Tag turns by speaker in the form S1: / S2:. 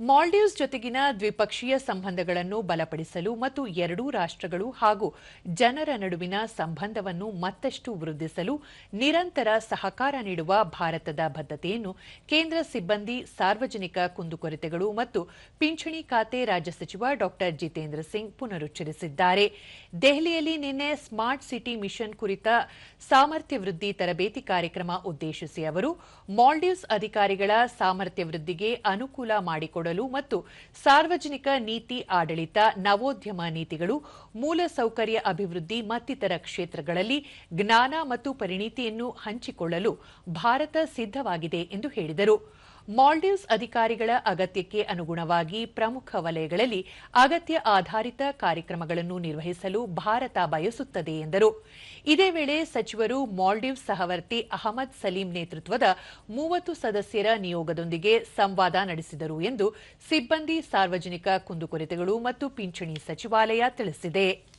S1: ಮಾಲ್ಡೀವ್ಸ್ ಜೊತೆಗಿನ ದ್ವಿಪಕ್ಷೀಯ ಸಂಬಂಧಗಳನ್ನು ಬಲಪಡಿಸಲು ಮತ್ತು ಎರಡೂ ರಾಷ್ಟ್ರಗಳು ಹಾಗೂ ಜನರ ನಡುವಿನ ಸಂಬಂಧವನ್ನು ಮತ್ತಷ್ಟು ವೃದ್ಧಿಸಲು ನಿರಂತರ ಸಹಕಾರ ನೀಡುವ ಭಾರತದ ಬದ್ಧತೆಯನ್ನು ಕೇಂದ್ರ ಸಿಬ್ಬಂದಿ, ಸಾರ್ವಜನಿಕ ಕುಂದುಕೊರತೆಗಳು ಮತ್ತು ಪಿಂಚಣಿ ಖಾತೆ ರಾಜ್ಯ ಸಚಿವ ಡಾ. ಜಿತೇಂದ್ರ ಸಿಂಗ್ ಪುನರುಚ್ಚರಿಸಿದ್ದಾರೆ. ದೆಹಲಿಯಲ್ಲಿ ನಿನ್ನೆ ಸ್ಮಾರ್ಟ್ ಸಿಟಿ ಮಿಷನ್ ಕುರಿತ ಸಾಮರ್ಥ್ಯ ವೃದ್ಧಿ ತರಬೇತಿ ಕಾರ್ಯಕ್ರಮ ಉದ್ದೇಶಿಸಿ ಅವರು, ಮಾಲ್ಡೀವ್ಸ್ ಅಧಿಕಾರಿಗಳ ಸಾಮರ್ಥ್ಯ ವೃದ್ಧಿಗೆ ಅನುಕೂಲ ಮಾಡಿಕೊಡಲು ಮತ್ತು ಸಾರ್ವಜನಿಕ ನೀತಿ, ಆಡಳಿತ, ನವೋದ್ಯಮ ನೀತಿಗಳು ಮೂಲಸೌಕರ್ಯ ಅಭಿವೃದ್ಧಿ ಮತ್ತಿತರ ಕ್ಷೇತ್ರಗಳಲ್ಲಿ ಜ್ಞಾನ ಮತ್ತು ಪರಿಣಿತಿಯನ್ನು ಹಂಚಿಕೊಳ್ಳಲು ಭಾರತ ಸಿದ್ಧವಾಗಿದೆ ಎಂದು ಹೇಳಿದರು. ಮಾಲ್ಡೀವ್ಸ್ ಅಧಿಕಾರಿಗಳ ಅಗತ್ಯಕ್ಕೆ ಅನುಗುಣವಾಗಿ ಪ್ರಮುಖ ವಲಯಗಳಲ್ಲಿ ಅಗತ್ಯ ಆಧಾರಿತ ಕಾರ್ಯಕ್ರಮಗಳನ್ನು ನಿರ್ವಹಿಸಲು ಭಾರತ ಬಯಸುತ್ತದೆ ಎಂದರು. ಇದೇ ವೇಳೆ ಸಚಿವರು ಮಾಲ್ಡೀವ್ಸ್ ಸಹವರ್ತಿ ಅಹಮದ್ ಸಲೀಂ ನೇತೃತ್ವದ ಮೂವತ್ತು ಸದಸ್ಯರ ನಿಯೋಗದೊಂದಿಗೆ ಸಂವಾದ ನಡೆಸಿದರು ಎಂದು ಸಿಬ್ಬಂದಿ ಸಾರ್ವಜನಿಕ ಕುಂದುಕೊರತೆಗಳು ಮತ್ತು ಪಿಂಚಣಿ ಸಚಿವಾಲಯ ತಿಳಿಸಿದೆ.